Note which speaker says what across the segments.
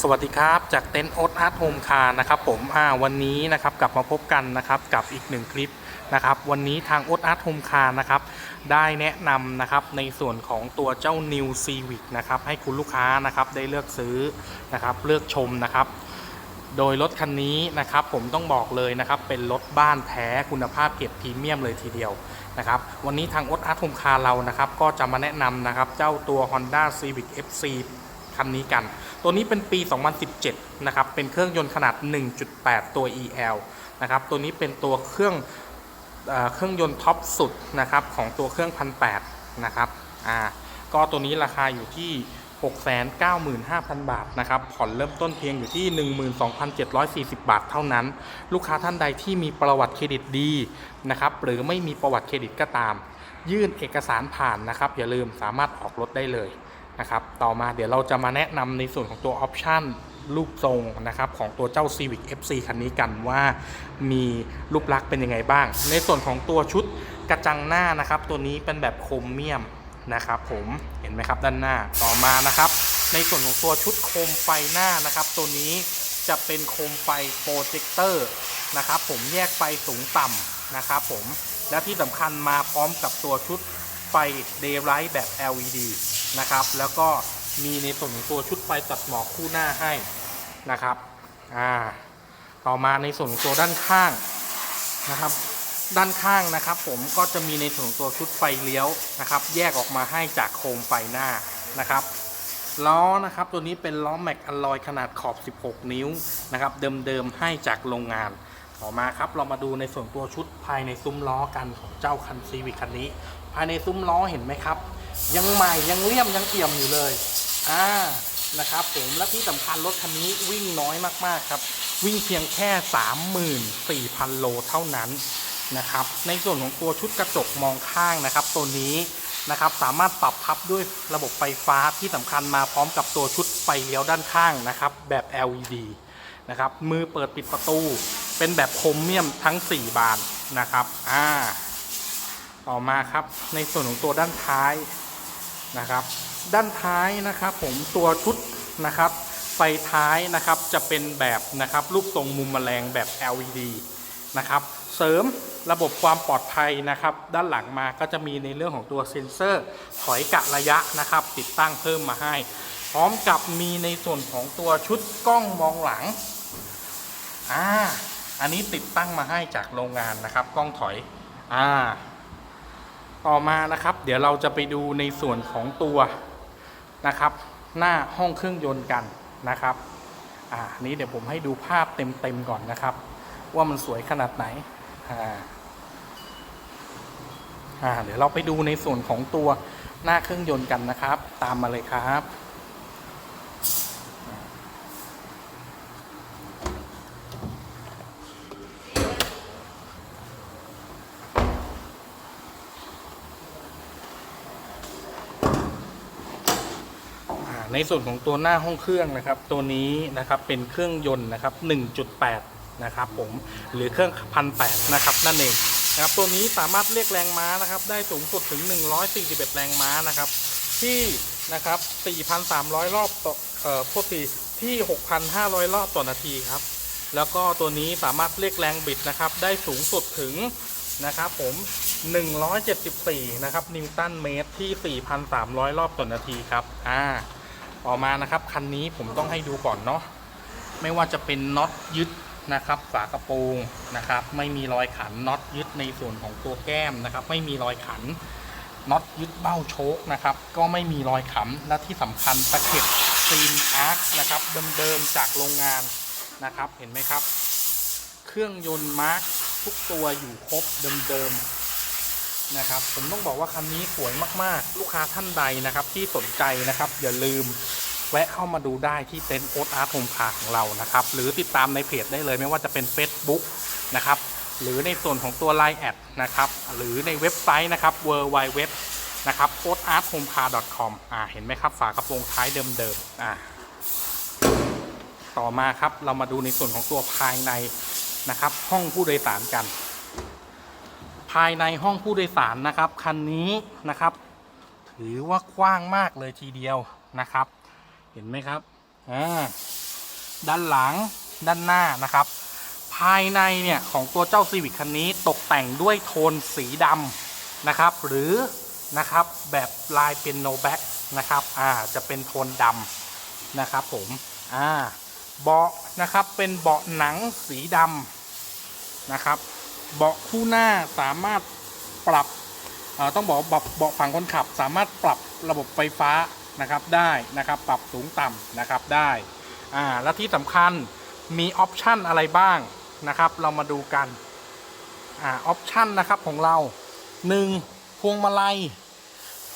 Speaker 1: สวัสดีครับ จากเต็นท์โอ๊ตอาร์ตโฮมคาร์นะครับผมอ่าวันนี้นะครับกลับมาพบกันนะครับกับอีกหนึ่งคลิปนะครับวันนี้ทางโอ๊ตอาร์ตโฮมคาร์นะครับได้แนะนำนะครับในส่วนของตัวเจ้า New Civic นะครับให้คุณลูกค้านะครับได้เลือกซื้อนะครับเลือกชมนะครับโดยรถคันนี้นะครับผมต้องบอกเลยนะครับเป็นรถบ้านแท้คุณภาพเก็บพรีเมียมเลยทีเดียวนะครับวันนี้ทางโอ๊ตอาร์ตโฮมคาร์เรานะครับก็จะมาแนะนำนะครับเจ้าตัว Honda Civic FC คันนี้กัน ตัวนี้เป็นปี 2017 นะครับ เป็นเครื่องยนต์ขนาด 1.8 ตัว EL นะครับ ตัวนี้เป็นตัวเครื่องเอเครื่องยนต์ท็อปสุดนะครับของตัวเครื่อง 1,800 นะครับอ่าก็ตัวนี้ราคาอยู่ที่ 695,000 บาทนะครับ ผ่อนเริ่มต้นเพียงอยู่ที่ 12,740 บาทเท่านั้น ลูกค้าท่านใดที่มีประวัติเครดิตดีนะครับ หรือไม่มีประวัติเครดิตก็ตาม ยื่นเอกสารผ่านนะครับ อย่าลืมสามารถออกรถได้เลย นะครับ ต่อมาเดี๋ยวเราจะมาแนะนำในส่วนของตัวออปชันรูปทรงนะครับของตัวเจ้า Civic FC คันนี้กันว่ามีรูปลักษณ์เป็นยังไงบ้าง ในส่วนของตัวชุดกระจังหน้านะครับ ตัวนี้เป็นแบบโครเมียมนะครับผมเห็นไหมครับด้านหน้าต่อมานะครับ ในส่วนของตัวชุดโคมไฟหน้านะครับ ตัวนี้จะเป็นโคมไฟโปรเจคเตอร์นะครับผมแยกไฟสูงต่ำนะครับผมและที่สำคัญมาพร้อมกับตัวชุด ไฟ Daylight แบบ LED นะครับ แล้วก็มีในส่วนของตัวชุดไฟตัดหมอกคู่หน้าให้นะครับอ่าต่อมาในส่วนของตัวด้านข้างนะครับ ด้านข้างนะครับผมก็จะมีในส่วนของตัวชุดไฟเลี้ยวนะครับ แยกออกมาให้จากโคมไฟหน้านะครับล้อนะครับตัวนี้เป็นล้อแม็กอลลอยขนาดขอบ 16 นิ้วนะครับ เดิมๆให้จากโรงงาน ต่อมาครับเรามาดูในส่วนตัวชุดภายในซุ้มล้อกันของเจ้าคันซีวิคคันนี้ ภายในซุ้มล้อเห็นไหมครับ ยังใหม่ยังเลี่ยมยังเอี่ยมอยู่เลยอ่านะครับผมและที่สำคัญรถคันนี้วิ่งน้อยมากๆครับ วิ่งเพียงแค่ 34,000 โลเท่านั้นนะครับในส่วนของตัวชุดกระจกมองข้างนะครับ ตัวนี้นะครับสามารถปรับพับด้วยระบบไฟฟ้าที่สำคัญมาพร้อมกับตัวชุดไฟเลี้ยวด้านข้างนะครับ แบบ LED นะครับมือเปิดปิดประตู เป็นแบบโครเมียมทั้ง 4 บานนะครับอ่า ต่อมาครับในส่วนของตัวด้านท้ายนะครับ ด้านท้ายนะครับ ผมตัวชุดนะครับ ไฟท้ายนะครับจะเป็นแบบนะครับ รูปทรงมุมแมลงแบบ LED นะครับ เสริมระบบความปลอดภัยนะครับ ด้านหลังมาก็จะมีในเรื่องของตัวเซ็นเซอร์ ถอยกะระยะนะครับ ติดตั้งเพิ่มมาให้ พร้อมกับมีในส่วนของตัวชุดกล้องมองหลังอ่าอันนี้ติดตั้งมาให้จากโรงงานนะครับ กล้องถอยอ่า ต่อมานะครับ เดี๋ยวเราจะไปดูในส่วนของตัวนะครับ หน้าห้องเครื่องยนต์กันนะครับอ่านี้เดี๋ยวผมให้ดูภาพเต็มๆก่อนนะครับ ว่ามันสวยขนาดไหนอ่าอ่าเดี๋ยวเราไปดูในส่วนของตัวหน้าเครื่องยนต์กันนะครับ ตามมาเลยครับ ในส่วนของตัวหน้าห้องเครื่องนะครับ ตัวนี้นะครับเป็นเครื่องยนต์นะครับ 1.8 นะครับผมหรือเครื่องพันแนะครับนั่นเองนะครับตัวนี้สามารถเรียกแรงม้านะครับ ได้สูงสุดถึง 141 แรงม้านะครับ ที่นะครับ 4,300 รอบต่อเอ่อโทษทีที่ 6,500 รอบต่อนาทีครับ แล้วก็ตัวนี้สามารถเรียกแรงบิดนะครับ ได้สูงสุดถึงนะครับผม 174 นะครับ นิวตันเมตรที่ 4,300 รอบต่อนาทีครับ อ่า ต่อมานะครับคันนี้ผมต้องให้ดูก่อนเนาะไม่ว่าจะเป็นน็อตยึดนะครับฝากระโปรงนะครับ ไม่มีรอยขันน็อตยึดในส่วนของตัวแก้มนะครับ ไม่มีรอยขันน็อตยึดเบ้าโชคนะครับ ก็ไม่มีรอยขันและที่สำคัญตะเข็บซีนอาร์คนะครับเดิมๆจากโรงงานนะครับเห็นไหมครับ เครื่องยนต์มาร์คทุกตัวอยู่ครบเดิมๆ นะครับ ผมต้องบอกว่าคันนี้สวยมากๆ ลูกค้าท่านใดนะครับที่สนใจนะครับ อย่าลืมแวะเข้ามาดูได้ที่เต็นท์โอ๊ตอาร์ตโฮมคาของเรานะครับ หรือติดตามในเพจได้เลยไม่ว่าจะเป็น Facebook นะครับหรือในส่วนของตัว Line แอดนะครับหรือในเว็บไซต์นะครับ w w w นะครับ o a r t h o m e c a r com อ่าเห็นไหมครับ ฝากระโปรงท้ายเดิมๆอ่าต่อมาครับเรามาดูในส่วนของตัวภายในนะครับ ห้องผู้โดยสารกัน ภายในห้องผู้โดยสารนะครับ คันนี้นะครับ ถือว่ากว้างมากเลยทีเดียวนะครับ เห็นไหมครับอ่าด้านหลังด้านหน้านะครับ ภายในเนี่ยของตัวเจ้า Civic คันนี้ตกแต่งด้วยโทนสีดำนะครับ หรือนะครับแบบลายเป็น no back นะครับอ่าจะเป็นโทนดำนะครับผมอ่าเบาะนะครับเป็นเบาะหนังสีดำนะครับ เบาะคู่หน้าสามารถปรับต้องบอกเบาะเบาะฝั่งคนขับ สามารถปรับระบบไฟฟ้านะครับได้นะครับปรับสูงต่ำนะครับได้อ่าและที่สำคัญมีออปชันอะไรบ้างนะครับ เรามาดูกันอ่าออปชันนะครับของเรา 1. พวงมาลัย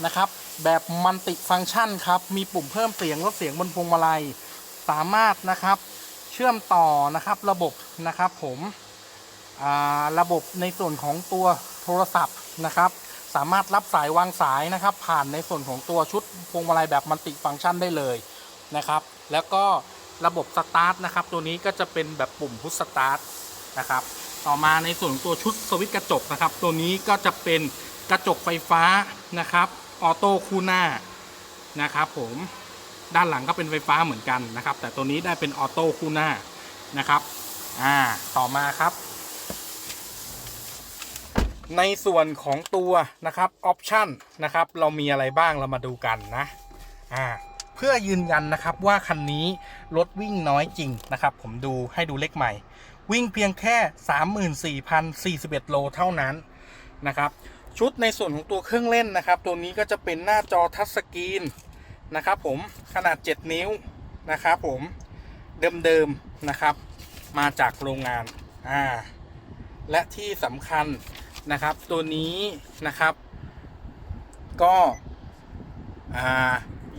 Speaker 1: นะครับ แบบมัลติฟังก์ชันครับ มีปุ่มเพิ่มเสียงลดเสียงบนพวงมาลัย สามารถนะครับเชื่อมต่อนะครับระบบนะครับผม ระบบในส่วนของตัวโทรศัพท์นะครับ สามารถรับสายวางสายนะครับ ผ่านในส่วนของตัวชุดพวงมาลัยแบบมัลติฟังก์ชันได้เลยนะครับ แล้วก็ระบบสตาร์ทนะครับ ตัวนี้ก็จะเป็นแบบปุ่มพุชสตาร์ทนะครับ ต่อมาในส่วนของตัวชุดสวิตช์กระจกนะครับ ตัวนี้ก็จะเป็นกระจกไฟฟ้านะครับ ออโต้คู่หน้านะครับ ผมด้านหลังก็เป็นไฟฟ้าเหมือนกันนะครับ แต่ตัวนี้ได้เป็นออโต้คู่หน้านะครับ อ่า ต่อมาครับ ในส่วนของตัวนะครับออปชันนะครับเรามีอะไรบ้างเรามาดูกันนะอ่าเพื่อยืนยันนะครับว่าคันนี้รถวิ่งน้อยจริงนะครับ ผมดูให้ดูเลขใหม่ วิ่งเพียงแค่ 34,041 โลเท่านั้นนะครับชุดในส่วนของตัวเครื่องเล่นนะครับ ตัวนี้ก็จะเป็นหน้าจอทัชสกรีนนะครับผมขนาด 7 นิ้วนะครับผมเดิมๆนะครับ มาจากโรงงานอ่าและที่สำคัญ นะครับ ตัวนี้นะครับ ก็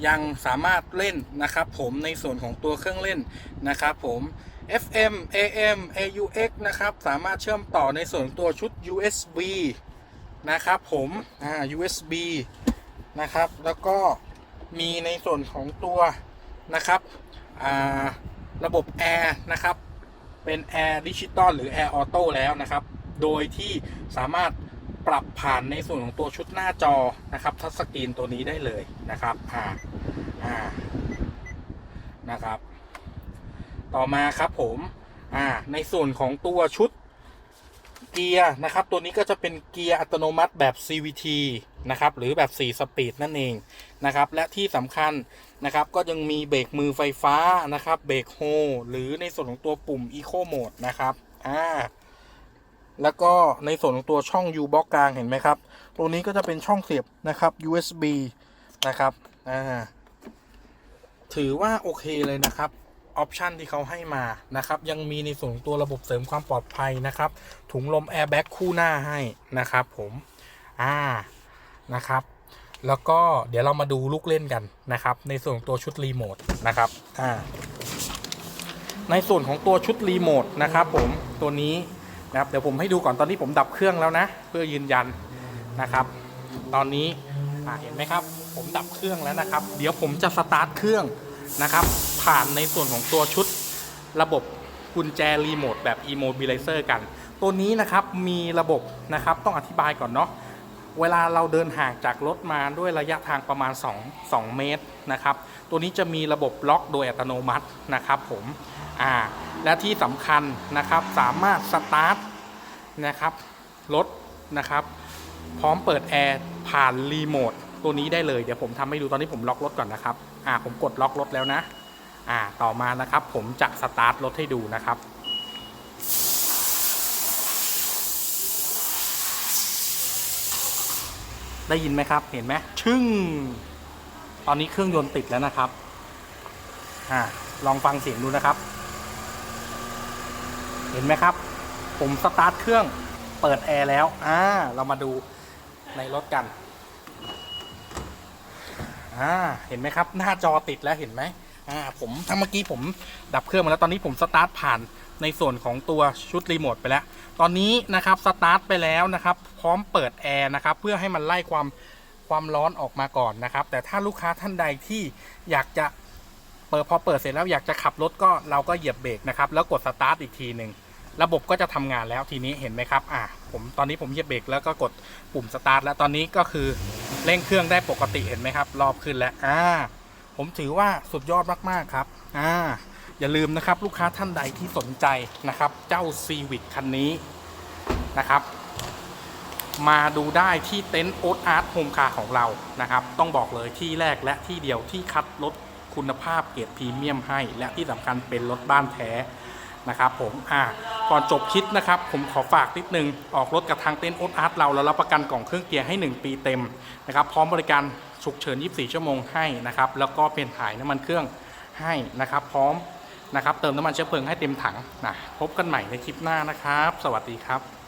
Speaker 1: ยังสามารถเล่นนะครับ ผมในส่วนของตัวเครื่องเล่นนะครับ ผม FM AM AUX นะครับ สามารถเชื่อมต่อในส่วนตัวชุด USB นะครับ ผมอ่า USB นะครับ แล้วก็มีในส่วนของตัวนะครับอ่าระบบแอร์นะครับ เป็นแอร์ดิจิตอลหรือแอร์ออโต้แล้วนะครับ โดยที่สามารถปรับผ่านในส่วนของตัวชุดหน้าจอนะครับทัชสกรีนตัวนี้ได้เลยนะครับอ่าอ่านะครับ ต่อมาครับผมอ่าในส่วนของตัวชุดเกียร์นะครับ ตัวนี้ก็จะเป็นเกียร์อัตโนมัติแบบ CVT นะครับ หรือแบบ 4 สปีดนั่นเองนะครับ และที่สำคัญนะครับ ก็ยังมีเบรกมือไฟฟ้านะครับ เบรกโฮหรือในส่วนของตัวปุ่ม Eco Mode นะครับ อ่า แล้วก็ในส่วนของตัวช่อง U บล็อกกลางเห็นไหมครับตัวนี้ก็จะเป็นช่องเสียบนะครับ USB นะครับอ่าถือว่าโอเคเลยนะครับออปชันที่เขาให้มานะครับ ยังมีในส่วนของตัวระบบเสริมความปลอดภัยนะครับ ถุงลมแอร์แบ็กคู่หน้าให้นะครับ ผมอ่านะครับ แล้วก็เดี๋ยวเรามาดูลูกเล่นกันนะครับ ในส่วนของตัวชุดรีโมทนะครับอ่าในส่วนของตัวชุดรีโมทนะครับ ผมตัวนี้ นะครับเดี๋ยวผมให้ดูก่อนตอนนี้ผมดับเครื่องแล้วนะ เพื่อยืนยันนะครับ ตอนนี้เห็นไหมครับ ผมดับเครื่องแล้วนะครับ เดี๋ยวผมจะสตาร์ทเครื่องนะครับ ผ่านในส่วนของตัวชุดระบบกุญแจรีโมทแบบ e-mobilizer กัน ตัวนี้นะครับมีระบบนะครับต้องอธิบายก่อนเนาะเวลาเราเดินห่างจากรถมาด้วยระยะทางประมาณ 2 2 เมตรนะครับ ตัวนี้จะมีระบบล็อกโดยอัตโนมัตินะครับผม อ่าและที่สำคัญนะครับสามารถสตาร์ทนะครับรถนะครับ พร้อมเปิดแอร์ผ่านรีโมทตัวนี้ได้เลยเดี๋ยวผมทำให้ดูตอนนี้ผมล็อกรถก่อนนะครับอ่าผมกดล็อกรถแล้วนะอ่าต่อมานะครับผมจะสตาร์ทรถให้ดูนะครับได้ยินไหมครับเห็นไหมชึ่ง ตอนนี้เครื่องยนต์ติดแล้วนะครับอ่าลองฟังเสียงดูนะครับ เห็นไหมครับ ผมสตาร์ทเครื่องเปิดแอร์แล้ว อ่า เรามาดูในรถกัน อ่า เห็นไหมครับ หน้าจอติดแล้วเห็นไหมอ่า ผมทั้งเมื่อกี้ผมดับเครื่องมาแล้วตอนนี้ผมสตาร์ทผ่านในส่วนของตัวชุดรีโมทไปแล้ว ตอนนี้นะครับสตาร์ทไปแล้วนะครับ พร้อมเปิดแอร์นะครับ เพื่อให้มันไล่ความความร้อนออกมาก่อนนะครับ แต่ถ้าลูกค้าท่านใดที่อยากจะ เปิดพอเปิดเสร็จแล้วอยากจะขับรถก็เราก็เหยียบเบรกนะครับแล้วกดสตาร์ทอีกทีหนึ่งระบบก็จะทำงานแล้วทีนี้เห็นไหมครับอ่าผมตอนนี้ผมเหยียบเบรกแล้วก็กดปุ่มสตาร์ทแล้วตอนนี้ก็คือเร่งเครื่องได้ปกติเห็นไหมครับ รอบขึ้นแล้วอ่าผมถือว่าสุดยอดมากๆครับอ่าอย่าลืมนะครับลูกค้าท่านใดที่สนใจนะครับ เจ้าซีวิ c คันนี้นะครับมาดูได้ที่เต็นท์โอ๊ตอาร์ตโฮมคาร์ของเรานะครับ ต้องบอกเลยที่แรกและที่เดียวที่คัดรถ คุณภาพเกรติพรีเมียมให้ และที่สำคัญเป็นรถบ้านแท้นะครับผมอ่าก่อนจบคลิปนะครับ ผมขอฝากนิดนึง ออกรถกับทางเต็นโอ๊ตอาร์ตเราแล้วรับประกันกล่องเครื่องเกียร์ให้ 1 ปีเต็มนะครับ พร้อมบริการฉุกเฉิน 24 ชั่วโมงให้นะครับ แล้วก็เป็นถ่ายน้ำมันเครื่องให้นะครับ พร้อมนะครับ เติมน้ำมันเชื้อเพลิงให้เต็มถังนะพบกันใหม่ในคลิปหน้านะครับ สวัสดีครับ